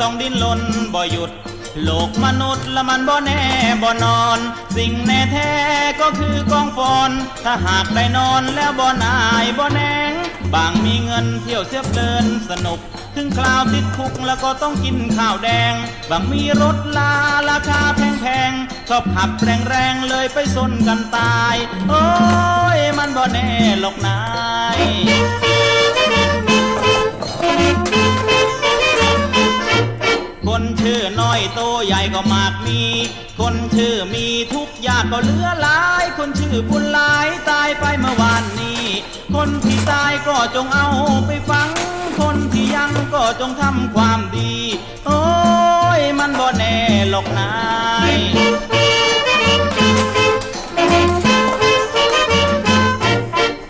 ต้องดิ้นรนบ่หยุด โลกมนุษย์ละมันบ่แน่บ่นอน สิ่งแน่แท้ก็คือกองฟอน ถ้าหากได้นอนแล้วบ่นายบ่แนงบางมีเงินเที่ยวเสียบเดินสนุก ถึงคราวติดคุกแล้วก็ต้องกินข้าวแดง บางมีรถลาราคาแพงๆชอบขับแรงๆเลยไปซนกันตาย โอ้ยมันบ่แน่หรอกนาย คนชื่อน้อยโตใหญ่ก็มากมี คนชื่อมีทุกอยากก็เหลือหลาย คนชื่อบุญหลายตายไปเมื่อวานนี้ คนที่ตายก็จงเอาไปฟัง คนที่ยังก็จงทำความดี โอ้ยมันบ่แน่หรอกนาย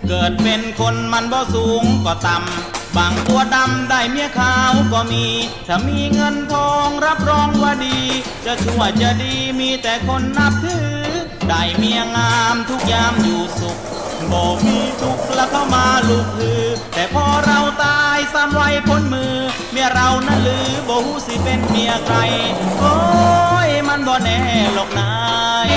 เกิดเป็นคนมันบ่สูงก็ต่ำ บางตัวดำได้เมียขาวก็มี ถ้ามีเงินทองรับรองว่าดี จะชั่วจะดีมีแต่คนนับถือ ได้เมียงามทุกยามอยู่สุขบ่มีทุกข์แล้วเข้ามาลูกคือ แต่พอเราตายสามไว้พ้นมือ เมียเรานั่นหรือบ่ฮู้สิเป็นเมียใคร โอ้ยมันบ่แน่หรอกนาย